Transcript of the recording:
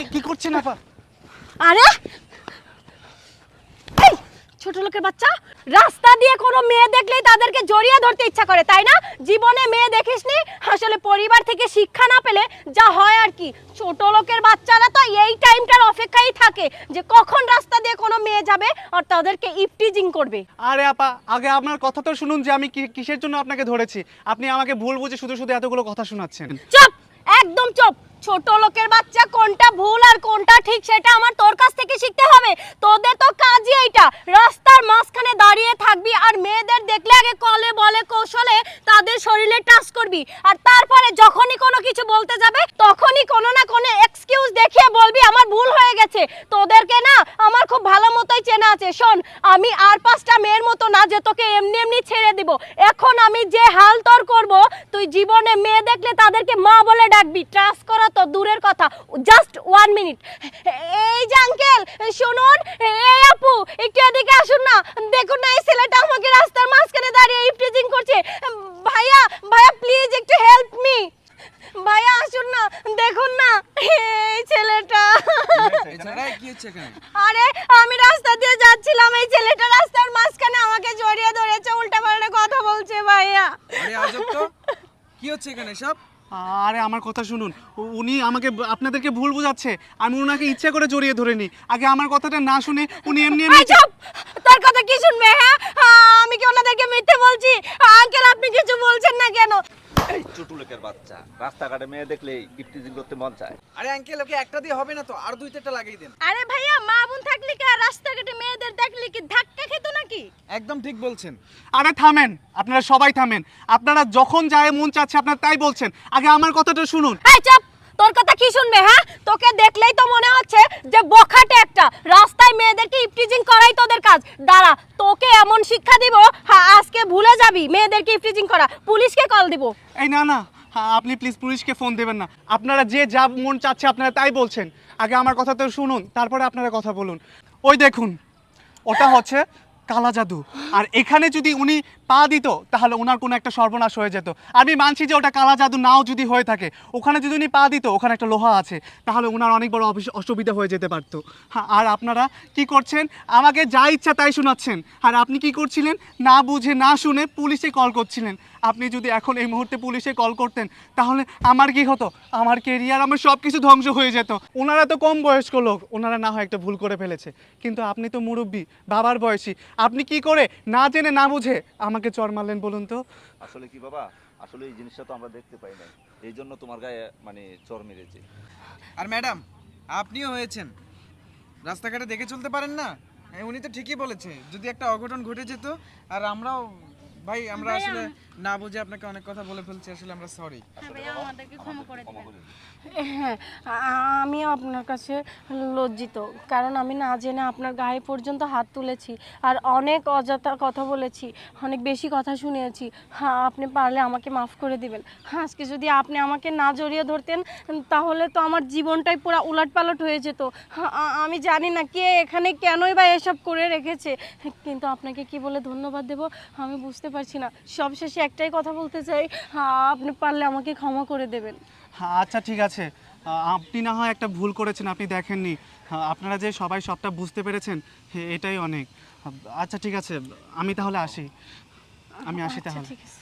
আরে কি করছেন আপা? আরে! ছোট লোকের বাচ্চা রাস্তা দিয়ে কোনো মেয়ে দেখলেই তাদেরকে জড়িয়ে ধরতে ইচ্ছা করে তাই না? জীবনে মেয়ে দেখিসনি আসলে পরিবার থেকে শিক্ষা না পেলে যা হয় আর কি। ছোট লোকের বাচ্চারা তো এই টাইমটার অপেক্ষায় থাকে যে কখন রাস্তা দিয়ে কোনো মেয়ে যাবে আর তাদেরকে ইফটিজিং করবে। আরে আপা আগে আপনার কথা তো শুনুন যে আমি কিসের জন্য আপনাকে ধরেছি? আপনি আমাকে ভুল বুঝে শুধু শুধু এতগুলো কথা শোনাচ্ছেন। চুপ! একদম চুপ। ছোট লোকের বাচ্চা কোনটা ভুল আর কোনটা ঠিক সেটা আমার তোর কাছ থেকে শিখতে হবে। তোদের তো কাজই এইটা। রাস্তার মাঝখানে দাঁড়িয়ে থাকবি আর মেয়েদের দেখলে আগে কলে বলে কৌশলে তাদের শরীরে টাচ করবি। আর তারপরে যখনই কোনো কিছু বলতে যাবে, তখনই কোনো না কোনো এক্সকিউজ দেখিয়ে বলবি, আমার ভুল হয়ে গেছে। তোদেরকে না আমার খুব ভালো মতোই চেনা আছে। শোন, আমি আর পাঁচটা মেয়ের মতো না যে তোকে এমনি এমনি ছেড়ে দিব। এখন আমি যে হাল তোর করব, তুই জীবনে মেয়ে দেখলে তাদেরকে মা বলে ডাকবি। ট্রাস্ট করা তো দূরের কথা। জাস্ট ওয়ান মিনিট এই যে আঙ্কেল শুনুন। এই আপু, একটু এদিকে আসুন না। দেখুন না, এই ছেলেটা আমাকে রাস্তার মাঝখানে দাঁড়িয়ে ইফটিজিং করছে ভাইয়া ভাইয়া প্লিজ একটু হেল্প মি ভাইয়া আসুন না দেখুন না এই ছেলেটা এছাড়া কি হচ্ছে এখানে আরে আমি রাস্তা দিয়ে যাচ্ছিলাম এই ছেলেটা রাস্তার মাঝখানে আমাকে জড়িয়ে ধরেছে উল্টাপাল্টা কথা বলছে ভাইয়া। আরে আজব তো। কি হচ্ছে এখানে সব? আরে আমার কথা শুনুন। উনি আমাকে আপনাদেরকে ভুল বোঝাচ্ছে। আমি ওনাকে ইচ্ছা করে জড়িয়ে ধরে নি আগে আমার কথাটা না শুনে উনি এমনি এমনি তোর কথা কি শুনবে হ্যাঁ? আমি কি ওনাদেরকে মিথ্যে বলছি? আঙ্কেল আপনি কিছু বলছেন না কেন? এই ছোট লোকের বাচ্চা। রাস্তাঘাটে মেয়ে দেখলে ইফটিজিং করতে মন চায়। আরে আঙ্কেল ওকে একটা দিয়ে হবে না তো? আর দুই চারটা লাগিয়ে দেন। আরে ভাইয়া মা বোন থাকলে কি আর রাস্তাঘাটে মেয়েদের দেখলে কি ধাক্কা খেত নাকি? একদম ঠিক বলছেন। আরে থামেন আপনারা সবাই থামেন। আপনারা যখন যায় মন চাচ্ছে আপনারা তাই বলছেন। আগে আমার কথাটা শুনুন। এই চুপ! তোর কথা কি শুনবে হ্যাঁ? তোকে দেখলেই তো মনে হচ্ছে যে বখাটে একটা। রাস্তায় মেয়েদেরকে ইফটিজিং করাই তোদের কাজ। দাঁড়া এমন শিক্ষা দিব হ্যাঁ আজকে ভুলে যাবি, মেয়েদেরকে ফ্রিজিং করা। পুলিশকে কল দিব। এই না না আপনি প্লিজ পুলিশকে ফোন দেবেন না। আপনারা যে যা মন চাচ্ছে আপনারা তাই বলছেন। আগে আমার কথা তো শুনুন, তারপরে আপনারা কথা বলুন। ওই দেখুন, ওটা হচ্ছে কালা জাদু। আর এখানে যদি উনি পা দিত তাহলে ওনার কোনো একটা সর্বনাশ হয়ে যেত। আমি মানছি যে ওটা কালা জাদু নাও যদি হয়ে থাকে। ওখানে যদি উনি পা দিত ওখানে একটা লোহা আছে তাহলে ওনার অনেক বড় অসুবিধা হয়ে যেতে পারতো। হ্যাঁ, আর আপনারা কি করছেন? আমাকে যা ইচ্ছা তাই শোনাচ্ছেন। আর আপনি কি করছিলেন? না বুঝে না শুনে পুলিশে কল করছিলেন। আপনি যদি এখন এই মুহূর্তে পুলিশে কল করতেন তাহলে আমার কি হতো? আমার কেরিয়ার আমার সব কিছু ধ্বংস হয়ে যেত। ওনারা তো কম বয়স্ক লোক ওনারা না হয় একটা ভুল করে ফেলেছে। কিন্তু আপনি তো মুরব্বী বাবার বয়সী। আপনি কি করে না জেনে না বুঝে আমাকে চর মারলেন বলুন তো? আসলে কি বাবা? আসলে এই জিনিসটা তো আমরা দেখতে পাই না এই জন্য তোমার গায়ে মানে চর মেরেছে। আর ম্যাডাম আপনিও হয়েছেন। রাস্তাঘাটে দেখে চলতে পারেন না। হ্যাঁ, উনি তো ঠিকই বলেছে। যদি একটা অঘটন ঘটে যেত আর আমরাও ভাই আমরা আসলে না বুঝে আপনাকে অনেক কথা বলে ফেলছি আসলে আমরা সরি ক্ষমা করে দিন। হ্যাঁ আমি আপনার কাছে লজ্জিত কারণ আমি না জেনে আপনার গায়ে পর্যন্ত হাত তুলেছি আর অনেক অযথা কথা বলেছি অনেক বেশি কথা শুনিয়েছি। হ্যাঁ আপনি পারলে আমাকে মাফ করে দিবেন। হ্যাঁ আজকে যদি আপনি আমাকে না জড়িয়ে ধরতেন তাহলে তো আমার জীবনটাই পুরো উলটপালট হয়ে যেত। হ্যাঁ, আমি জানি না কে এখানে কেনই বা এসব করে রেখেছে। কিন্তু আপনাকে কি বলে ধন্যবাদ দেব? আমি বুঝতে পারছি না। সবশেষে একটাই কথা বলতে চাই হ্যাঁ আপনি পারলে আমাকে ক্ষমা করে দেবেন। হ্যাঁ আচ্ছা ঠিক আছে। আপনি না হয় একটা ভুল করেছেন আপনি দেখেননি। হ্যাঁ, আপনারা যে সবাই সবটা বুঝতে পেরেছেন এটাই অনেক। আচ্ছা ঠিক আছে আমি তাহলে আসি। আমি আসি আচ্ছা তাহলে। ঠিক আছে।